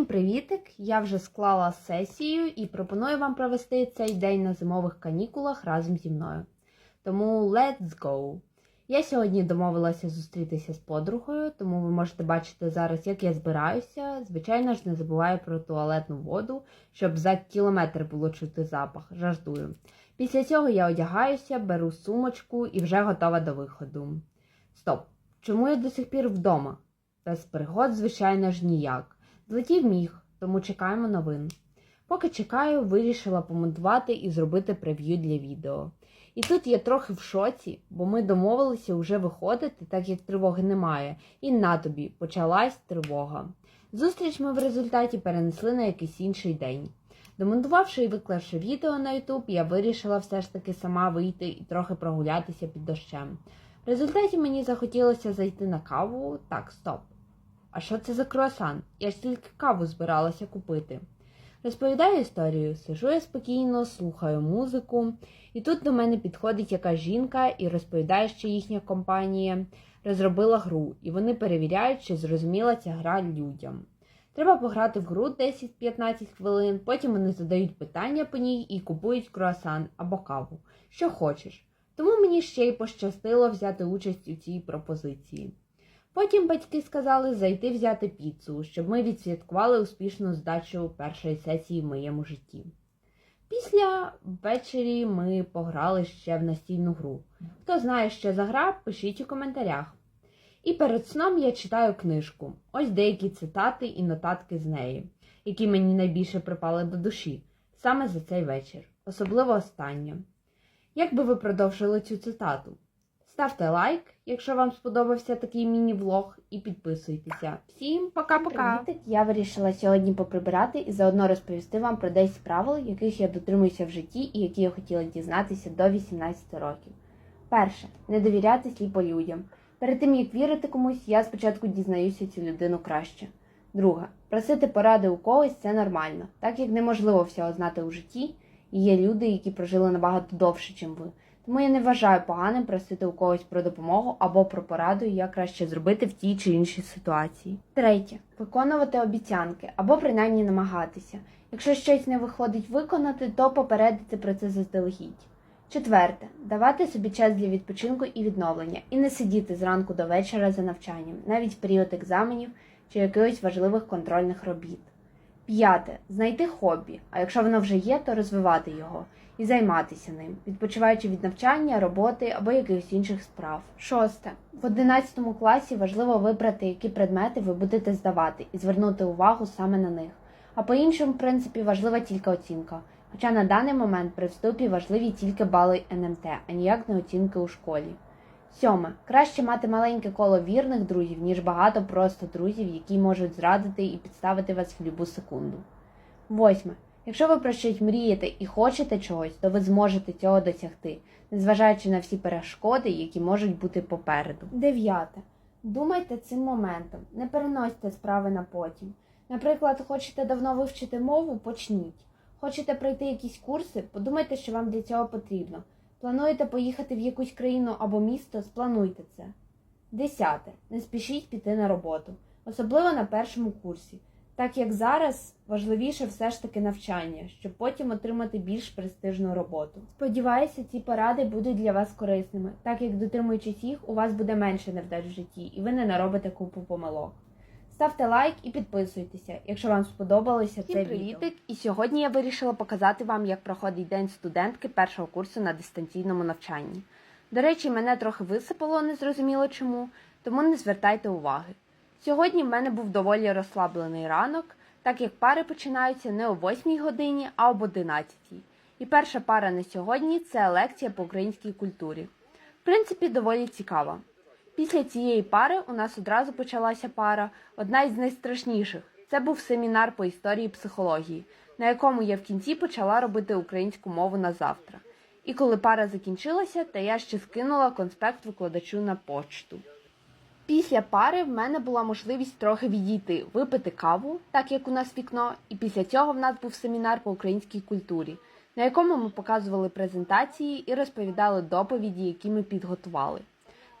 Всім привітик! Я вже склала сесію і пропоную вам провести цей день на зимових канікулах разом зі мною. Тому let's go! Я сьогодні домовилася зустрітися з подругою, тому ви можете бачити зараз, як я збираюся. Звичайно ж, не забуваю про туалетну воду, щоб за кілометр було чути запах. Жартую. Після цього я одягаюся, беру сумочку і вже готова до виходу. Стоп! Чому я до сих пір вдома? Без пригод, звичайно ж, ніяк. Злетів міг, тому чекаємо новин. Поки чекаю, вирішила помонтувати і зробити прев'ю для відео. І тут я трохи в шоці, бо ми домовилися вже виходити, так як тривоги немає, і на тобі почалась тривога. Зустріч ми в результаті перенесли на якийсь інший день. Домонтувавши і виклавши відео на YouTube, я вирішила все ж таки сама вийти і трохи прогулятися під дощем. В результаті мені захотілося зайти на каву. Так, стоп. А що це за круасан? Я ж тільки каву збиралася купити. Розповідаю історію, сижу я спокійно, слухаю музику, і тут до мене підходить якась жінка і розповідає, що їхня компанія розробила гру, і вони перевіряють, чи зрозуміла ця гра людям. Треба пограти в гру 10-15 хвилин, потім вони задають питання по ній і купують круасан або каву, що хочеш. Тому мені ще й пощастило взяти участь у цій пропозиції. Потім батьки сказали зайти взяти піцу, щоб ми відсвяткували успішну здачу першої сесії в моєму житті. Після ввечері ми пограли ще в настільну гру. Хто знає, що за гра, пишіть у коментарях. І перед сном я читаю книжку. Ось деякі цитати і нотатки з неї, які мені найбільше припали до душі саме за цей вечір, особливо останнє. Як би ви продовжили цю цитату? Ставте лайк, якщо вам сподобався такий міні-влог, і підписуйтеся. Всім пока-пока! Я вирішила сьогодні поприбирати і заодно розповісти вам про 10 правил, яких я дотримуюся в житті і які я хотіла дізнатися до 18 років. Перше не довіряти сліпо людям. Перед тим як вірити комусь, я спочатку дізнаюся цю людину краще. Друге просити поради у когось це нормально, так як неможливо всього знати у житті, і є люди, які прожили набагато довше, ніж ви. Тому я не вважаю поганим просити у когось про допомогу або про пораду, як краще зробити в тій чи іншій ситуації. Третє виконувати обіцянки або принаймні намагатися. Якщо щось не виходить виконати, то попередити про це заздалегідь. Четверте давати собі час для відпочинку і відновлення, і не сидіти зранку до вечора за навчанням, навіть в період екзаменів чи якихось важливих контрольних робіт. П'яте знайти хобі, а якщо воно вже є, то розвивати його і займатися ним, відпочиваючи від навчання, роботи або якихось інших справ. Шосте в 11 класі важливо вибрати, які предмети ви будете здавати, і звернути увагу саме на них. А по іншому, принципі, важлива тільки оцінка. Хоча на даний момент при вступі важливі тільки бали НМТ, а ніяк не оцінки у школі. Сьоме. Краще мати маленьке коло вірних друзів, ніж багато просто друзів, які можуть зрадити і підставити вас в любу секунду. Восьме. Якщо ви про щось мрієте і хочете чогось, то ви зможете цього досягти, незважаючи на всі перешкоди, які можуть бути попереду. Дев'яте. Думайте цим моментом, не переносьте справи на потім. Наприклад, хочете давно вивчити мову, почніть. Хочете пройти якісь курси, подумайте, що вам для цього потрібно. Плануєте поїхати в якусь країну або місто, сплануйте це. Десяте. Не спішіть піти на роботу, особливо на першому курсі, так як зараз важливіше все ж таки навчання, щоб потім отримати більш престижну роботу. Сподіваюся, ці поради будуть для вас корисними, так як дотримуючись їх, у вас буде менше невдач в житті, і ви не наробите купу помилок. Ставте лайк і підписуйтеся, якщо вам сподобалося Всім це привітик! відео. І сьогодні я вирішила показати вам, як проходить день студентки першого курсу на дистанційному навчанні. До речі, мене трохи висипало, незрозуміло чому, тому не звертайте уваги. Сьогодні в мене був доволі розслаблений ранок, так як пари починаються не о 8 годині, а об 11. І перша пара на сьогодні це лекція по українській культурі. В принципі, доволі цікава. Після цієї пари у нас одразу почалася пара, одна із найстрашніших. Це був семінар по історії психології, на якому я в кінці почала робити українську мову на завтра. І коли пара закінчилася, та я ще скинула конспект викладачу на почту. Після пари в мене була можливість трохи відійти, випити каву, так як у нас вікно, і після цього в нас був семінар по українській культурі, на якому ми показували презентації і розповідали доповіді, які ми підготували.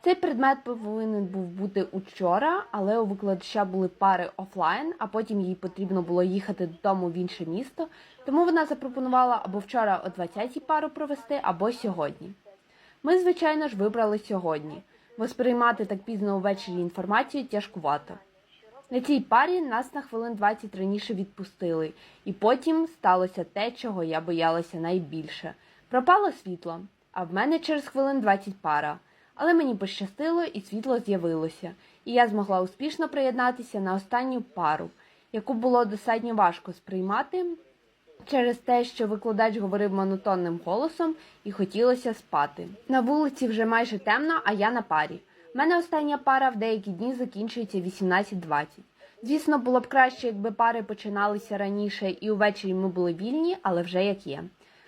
Цей предмет повинен був бути учора, але у викладача були пари офлайн, а потім їй потрібно було їхати додому в інше місто. Тому вона запропонувала або вчора о 20-й пару провести, або сьогодні. Ми, звичайно ж, вибрали сьогодні, бо сприймати так пізно увечері інформацію тяжкувато. На цій парі нас на хвилин 20 раніше відпустили, і потім сталося те, чого я боялася найбільше. Пропало світло, а в мене через хвилин 20 пара. Але мені пощастило і світло з'явилося, і я змогла успішно приєднатися на останню пару, яку було достатньо важко сприймати через те, що викладач говорив монотонним голосом і хотілося спати. На вулиці вже майже темно, а я на парі. У мене остання пара в деякі дні закінчується 18.20. Звісно, було б краще, якби пари починалися раніше і увечері ми були вільні, але вже як є.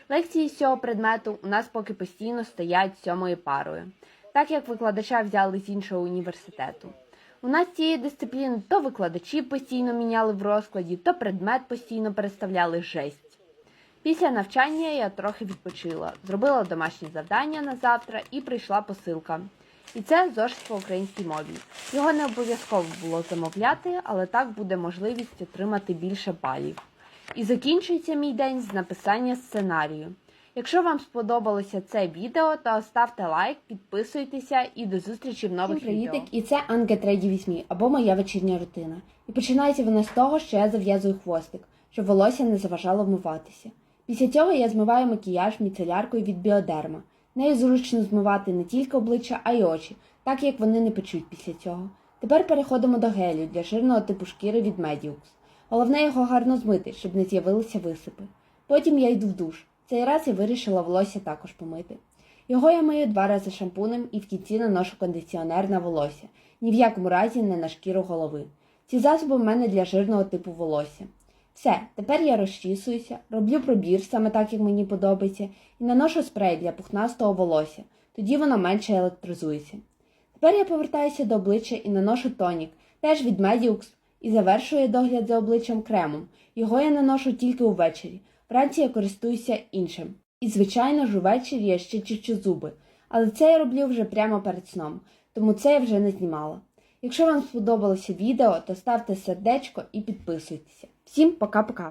Лекції з цього предмету у нас поки постійно стоять сьомою парою, так як викладача взяли з іншого університету. У нас цієї дисципліни то викладачі постійно міняли в розкладі, то предмет постійно переставляли жесть. Після навчання я трохи відпочила, зробила домашні завдання на завтра і прийшла посилка. І це зошит по українській мові. Його не обов'язково було замовляти, але так буде можливість отримати більше балів. І закінчується мій день з написання сценарію. Якщо вам сподобалося це відео, то ставте лайк, підписуйтеся і до зустрічі в нових Всім привітик, відео. і це Ready With Me, або моя вечірня рутина. І починається вона з того, що я зав'язую хвостик, щоб волосся не заважало вмиватися. Після цього я змиваю макіяж міцеляркою від біодерма. Нею зручно змивати не тільки обличчя, а й очі, так як вони не печуть після цього. Тепер переходимо до гелю для жирного типу шкіри від Mediux. Головне його гарно змити, щоб не з'явилися висипи. Потім я йду в душ. Цей раз я вирішила волосся також помити. Його я мию два рази шампунем і в кінці наношу кондиціонер на волосся, ні в якому разі не на шкіру голови. Ці засоби в мене для жирного типу волосся. Все, тепер я розчісуюся, роблю пробір саме так, як мені подобається, і наношу спрей для пухнастого волосся. Тоді воно менше електризується. Тепер я повертаюся до обличчя і наношу тонік, теж від Mediux, і завершую догляд за обличчям кремом. Його я наношу тільки увечері. Вранці я користуюся іншим. І, звичайно ж, увечері я ще чищу зуби. Але це я роблю вже прямо перед сном, тому це я вже не знімала. Якщо вам сподобалося відео, то ставте сердечко і підписуйтеся. Всім пока-пока!